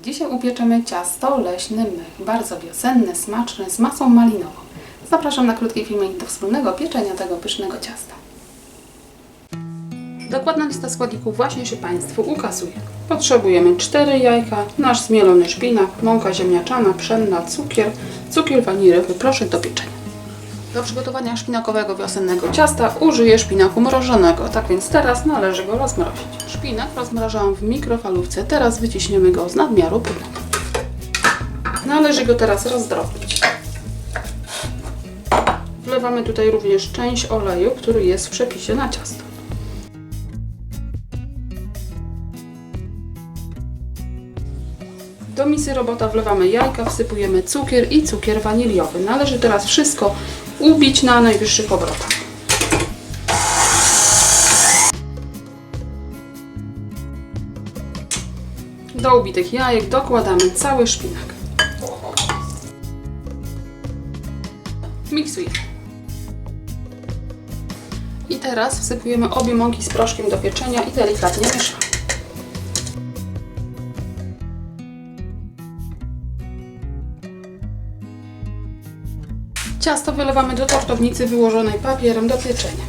Dzisiaj upieczemy ciasto leśny mych, bardzo wiosenne, smaczne, z masą malinową. Zapraszam na krótki filmik do wspólnego pieczenia tego pysznego ciasta. Dokładna lista składników właśnie się Państwu ukazuje. Potrzebujemy 4 jajka, nasz zmielony szpinak, mąka ziemniaczana, pszenna, cukier, cukier waniliowy, proszek do pieczenia. Do przygotowania szpinakowego wiosennego ciasta użyję szpinaku mrożonego, tak więc teraz należy go rozmrozić. Szpinak rozmrażałam w mikrofalówce, teraz wyciśniemy go z nadmiaru płynu. Należy go teraz rozdrobnić. Wlewamy tutaj również część oleju, który jest w przepisie na ciasto. Do misy robota wlewamy jajka, wsypujemy cukier i cukier waniliowy. Należy teraz wszystko ubić na najwyższych obrotach. Do ubitych jajek dokładamy cały szpinak. Miksujemy. I teraz wsypujemy obie mąki z proszkiem do pieczenia i delikatnie mieszamy. Ciasto wylewamy do tortownicy wyłożonej papierem do pieczenia.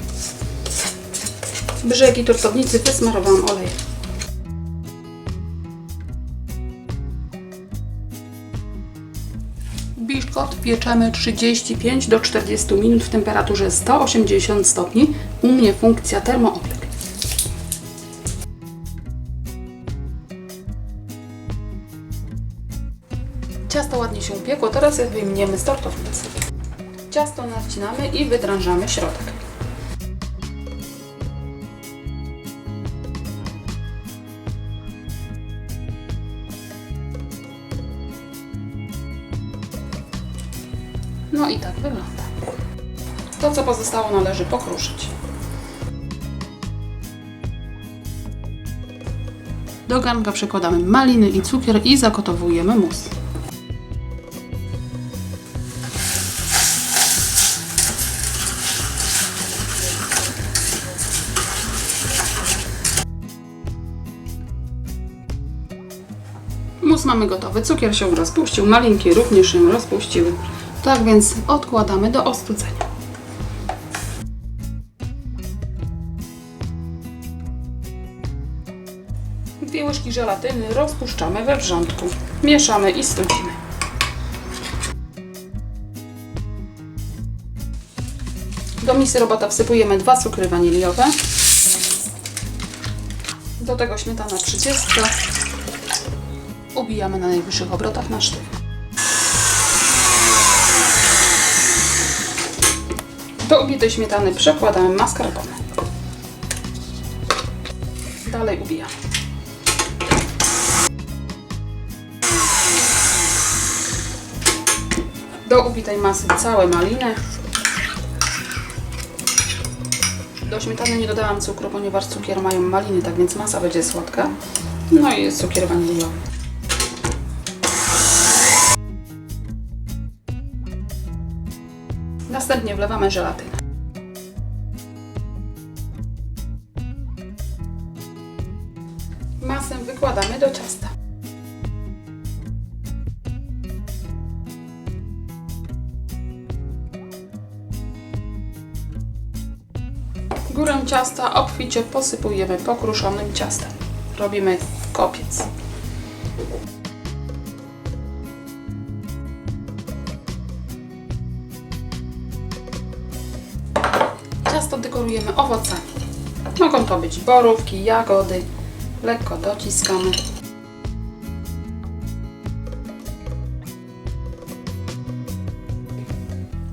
Brzegi tortownicy wysmarowałam olejem. Biszkot pieczemy 35 do 40 minut w temperaturze 180 stopni. U mnie funkcja termoobieg. Ciasto ładnie się upiekło, teraz wyjmiemy z tortownicy. Ciasto nacinamy i wydrążamy środek. No i tak wygląda. To, co pozostało, należy pokruszyć. Do garnka przekładamy maliny i cukier i zakotowujemy mus. Mus mamy gotowy, cukier się rozpuścił, malinki również się rozpuściły. Tak więc odkładamy do ostudzenia. Dwie łyżki żelatyny rozpuszczamy we wrzątku. Mieszamy i studzimy. Do misy robota wsypujemy dwa cukry waniliowe. Do tego śmietana 30. Ubijamy na najwyższych obrotach na sztywno. Do ubitej śmietany przekładamy mascarpone. Dalej ubijamy. Do ubitej masy całe maliny. Do śmietany nie dodałam cukru, ponieważ cukier mają maliny, tak więc masa będzie słodka. No i jest cukier waniliowy. Następnie wlewamy żelatynę. Masę wykładamy do ciasta. Górę ciasta obficie posypujemy pokruszonym ciastem. Robimy kopiec. Dekorujemy owocami. Mogą to być borówki, jagody. Lekko dociskamy.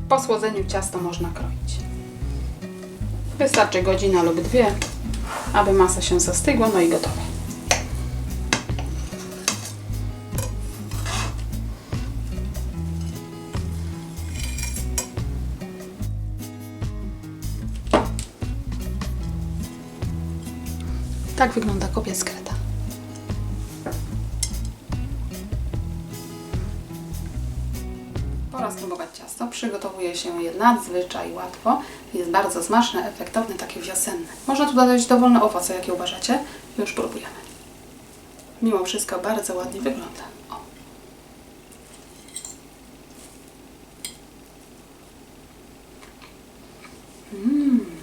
Po słodzeniu ciasto można kroić. Wystarczy godzina lub dwie, aby masa się zastygła, no i gotowe. Tak wygląda kopia z kreta. Pora spróbować ciasto. Przygotowuje się je nadzwyczaj łatwo. Jest bardzo smaczne, efektowne, takie wiosenne. Można tu dodać dowolne owoce, jakie uważacie. Już próbujemy. mimo wszystko bardzo ładnie wygląda. O. Mm.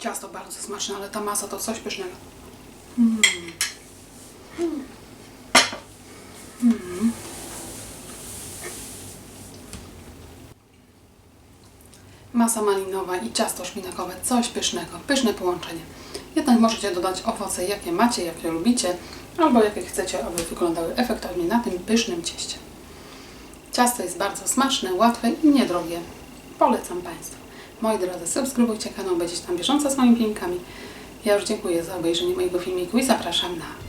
Ciasto bardzo smaczne, ale ta masa to coś pysznego. Masa malinowa i ciasto szpinakowe, coś pysznego, pyszne połączenie. Jednak możecie dodać owoce, jakie macie, jakie lubicie, albo jakie chcecie, aby wyglądały efektownie na tym pysznym cieście. Ciasto jest bardzo smaczne, łatwe i niedrogie. Polecam Państwu. Moi drodzy, subskrybujcie kanał, będziecie tam bieżąco z moimi filmikami. Ja już dziękuję za obejrzenie mojego filmiku i zapraszam na.